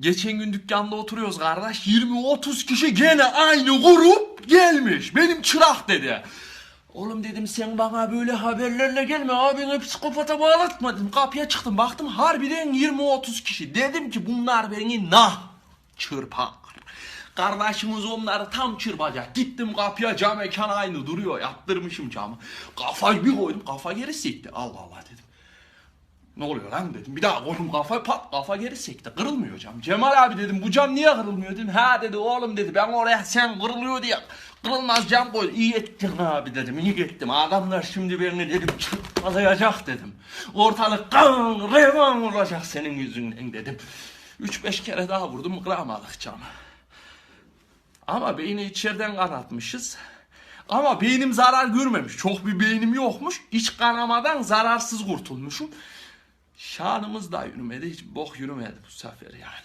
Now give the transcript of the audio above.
Geçen gün dükkanda oturuyoruz kardeş. 20-30 kişi gene aynı grup gelmiş. Benim çırak dedi. Oğlum dedim sen bana böyle haberlerle gelme abini psikopata bağlatma dedim. Kapıya çıktım baktım harbiden 20-30 kişi. Dedim ki bunlar beni nah çırpar. Kardeşimiz onları tam çırpacak. Gittim kapıya cam mekan aynı duruyor. Yaptırmışım camı. Kafayı bir koydum kafa geri sekti. Allah Allah dedim. Ne oluyor lan dedim. Bir daha koydum kafayı pat kafa geri sekti. Kırılmıyor cam. Cemal abi dedim bu cam niye kırılmıyor dedim. Ha dedi oğlum dedi ben oraya sen kırılıyor diye kırılmaz cam koy. İyi ettin abi dedim. İyi ettim. Adamlar şimdi beni dedim çırpalayacak dedim. Ortalık kan revan olacak senin yüzünden dedim. 3-5 kere daha vurdum kıramadık camı. Ama beyni içeriden kanatmışız. Ama beynim zarar görmemiş. Çok bir beynim yokmuş. İç kanamadan zararsız kurtulmuşum. Şanımız da yürümedi. Hiç bok yürümedi bu sefer yani.